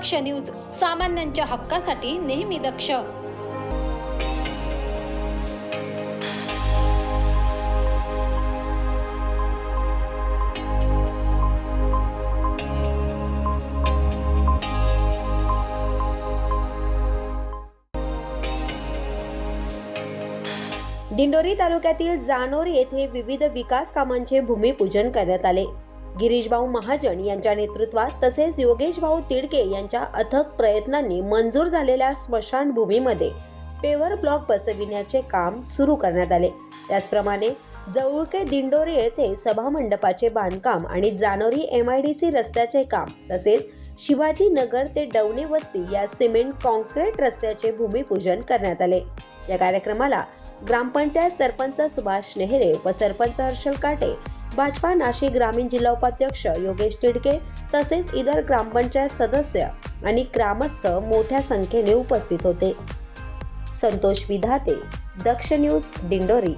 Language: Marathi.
दक्ष न्यूज सामान्यांच्या हक्कासाठी नेहमी दक्ष. दिंडोरी तालुक्यातील जानोर येथे विविध विकास कामांचे भूमिपूजन करण्यात आले. गिरीशभाऊ महाजन यांच्या नेतृत्वात तसेच योगेशभाऊ तिडके यांच्या अथक प्रयत्नांनी मंजूर झालेल्या स्मशानभूमीमध्ये पेवर ब्लॉक बसविण्याचे काम सुरू करण्यात आले. त्याचप्रमाणे जवळके दिंडोरी येथे सभामंडपाचे बांधकाम आणि Janori M I D C रस्त्याचे काम तसेच शिवाजी नगर ते डवणे वस्ती या सिमेंट कॉन्क्रीट रस्त्याचे भूमिपूजन करण्यात आले. या कार्यक्रमाला ग्रामपंचायत सरपंच सुभाष नेहरे व सरपंच हर्षल काटे भाजपा नाशिक ग्रामीण जिल्हा उपाध्यक्ष योगेश तिडके तसेच इतर ग्रामपंचायत सदस्य आणि ग्रामस्थ मोठ्या संख्येने उपस्थित होते. संतोष विधाते दक्ष न्यूज दिंडोरी.